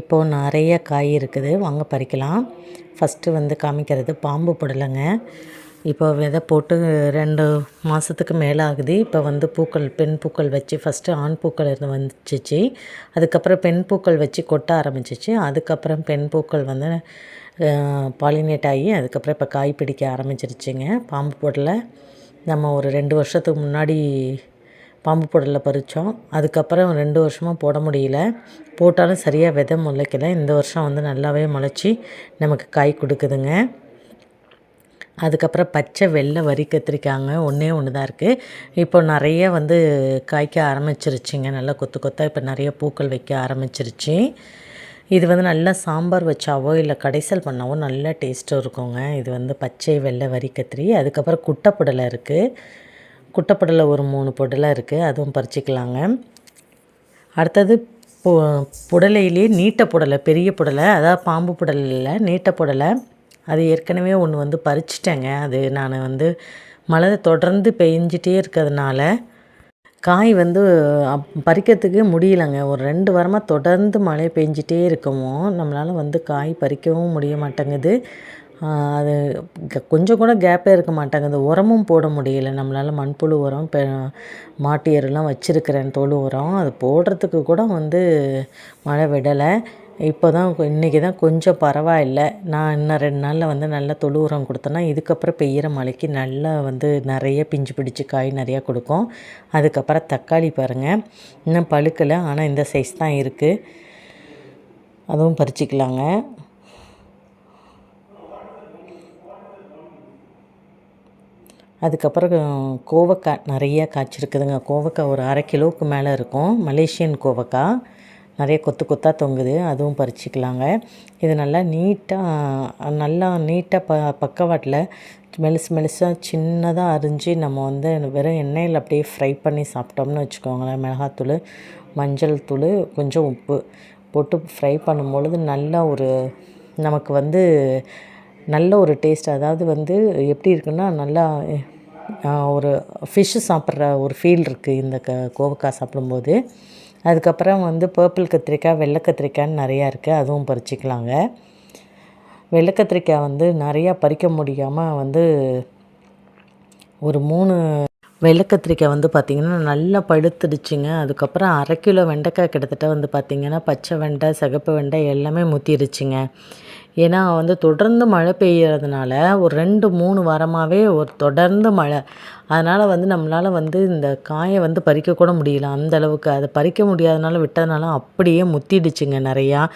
இப்போது நிறைய காய் இருக்குது. வாங்க பறிக்கலாம். ஃபஸ்ட்டு வந்து காமிக்கிறது பாம்பு புடலைங்க. இப்போ விதை போட்டு ரெண்டு மாதத்துக்கு மேலே ஆகுது இப்போ வந்து பூக்கள் பெண் பூக்கள் வச்சு ஃபஸ்ட்டு ஆண் பூக்கள் இருந்து வந்துச்சு. அதுக்கப்புறம் பெண் பூக்கள் வச்சு கொட்ட ஆரம்பிச்சிச்சு. அதுக்கப்புறம் பெண் பூக்கள் வந்து பாலினேட் ஆகி அதுக்கப்புறம் இப்போ காய் பிடிக்க ஆரம்பிச்சிருச்சுங்க. பாம்பு போடல நம்ம ஒரு ரெண்டு வருஷத்துக்கு முன்னாடி பாம்பு புடலை பறித்தோம் அதுக்கப்புறம் ரெண்டு வருஷமாக போட முடியல. போட்டாலும் சரியாக விதை முளைக்கல. இந்த வருஷம் வந்து நல்லாவே முளைச்சி நமக்கு காய் கொடுக்குதுங்க. அதுக்கப்புறம் பச்சை வெள்ளை வரி கத்திரிக்காங்க ஒன்றே ஒன்று தான் இருக்குது இப்போ நிறைய வந்து காய்க்க ஆரம்பிச்சிருச்சுங்க. நல்லா கொத்து கொத்தாக இப்போ நிறைய பூக்கள் வைக்க ஆரம்பிச்சிருச்சு. இது வந்து நல்லா சாம்பார் வச்சாவோ இல்லை கடைசல் பண்ணாவோ நல்ல டேஸ்ட்டும் இருக்குங்க. இது வந்து பச்சை வெள்ளை வரி கத்திரி. அதுக்கப்புறம் குட்டைப்புடலை இருக்குது குட்டைப்புடலை ஒரு மூணு புடலை இருக்குது அதுவும் பறிச்சிக்கலாங்க. அடுத்தது பு புடலையிலே நீட்ட புடலை பெரிய புடலை அதாவது பாம்பு புடலை நீட்ட புடலை. அது ஏற்கனவே ஒன்று வந்து பறிச்சிட்டேங்க. அது நான் வந்து மழை தொடர்ந்து பெஞ்சிட்டே இருக்கிறதுனால காய் வந்து அப் பறிக்கிறதுக்கு முடியலைங்க. ஒரு ரெண்டு வாரமாக தொடர்ந்து மழை பெஞ்சிட்டே இருக்கவும் நம்மளால் வந்து காய் பறிக்கவும் முடிய மாட்டேங்குது. அது கொஞ்சம் கூட கேப்பே இருக்க மாட்டேங்குது உரமும் போட முடியல. நம்மளால் மண்புழு உரம் பெ மாட்டு எருலாம் வச்சுருக்கிறேன் தொழு உரம். அது போடுறதுக்கு கூட வந்து மழை விடலை. இப்போ தான் இன்றைக்கி தான் கொஞ்சம் பரவாயில்ல. நான் இன்னும் ரெண்டு நாளில் வந்து நல்லா தொழு உரம் கொடுத்தேன்னா இதுக்கப்புறம் பெய்கிற மழைக்கு நல்லா வந்து நிறைய பிஞ்சு பிடிச்சி காய் நிறையா கொடுக்கும். அதுக்கப்புறம் தக்காளி பாருங்கள் இன்னும் பழுக்கலை ஆனால் இந்த சைஸ் தான் இருக்குது அதுவும் பறிச்சிக்கலாங்க. அதுக்கப்புறம் கோவக்காய் நிறைய காய்ச்சிருக்குதுங்க. கோவக்காய் ஒரு அரை கிலோவுக்கு மேலே இருக்கும். மலேசியன் கோவக்காய். நிறைய கொத்து கொத்தாக தொங்குது. அதுவும் பறிச்சிக்கலாங்க. இது நல்லா நீட்டாக நல்லா நீட்டாக ப பக்கவாட்டில் மெலுசு மெலிசாக சின்னதாக அரிஞ்சு நம்ம வந்து வெறும் எண்ணெயில் அப்படியே ஃப்ரை பண்ணி சாப்பிட்டோம்னு வச்சுக்கோங்களேன். மிளகாத்தூள் மஞ்சள் தூள் கொஞ்சம் உப்பு போட்டு ஃப்ரை பண்ணும்பொழுது நல்லா ஒரு நமக்கு வந்து நல்ல ஒரு டேஸ்ட் அதாவது வந்து எப்படி இருக்குன்னா நல்லா ஒரு ஃபிஷ்ஷு சாப்பிட்ற ஒரு ஃபீல் இருக்குது இந்த க கோவக்காய் சாப்பிடும்போது. அதுக்கப்புறம் வந்து பர்பிள் கத்திரிக்காய் வெள்ளை கத்திரிக்காய்ன்னு நிறையா இருக்குது அதுவும் பறிச்சிக்கலாங்க. வெள்ளை கத்திரிக்காய் வந்து நிறையா பறிக்க முடியாமல் வந்து ஒரு மூணு வெள்ளை கத்திரிக்காய் வந்து பார்த்திங்கன்னா நல்லா பழுத்துடுச்சுங்க. அதுக்கப்புறம் அரை கிலோ வெண்டைக்காய் கிட்டத்தட்ட வந்து பார்த்திங்கன்னா பச்சை வெண்டை சிகப்பு வெண்டை எல்லாமே முத்திருச்சுங்க ஏன்னா வந்து தொடர்ந்து மழை பெய்யறதுனால ஒரு ரெண்டு மூணு வாரமாகவே ஒரு தொடர்ந்து மழை. அதனால் வந்து நம்மளால் வந்து இந்த காயை வந்து பறிக்கக்கூட முடியல. அந்தளவுக்கு அதை பறிக்க முடியாதனால விட்டதுனால அப்படியே முத்திடுச்சுங்க நிறையா.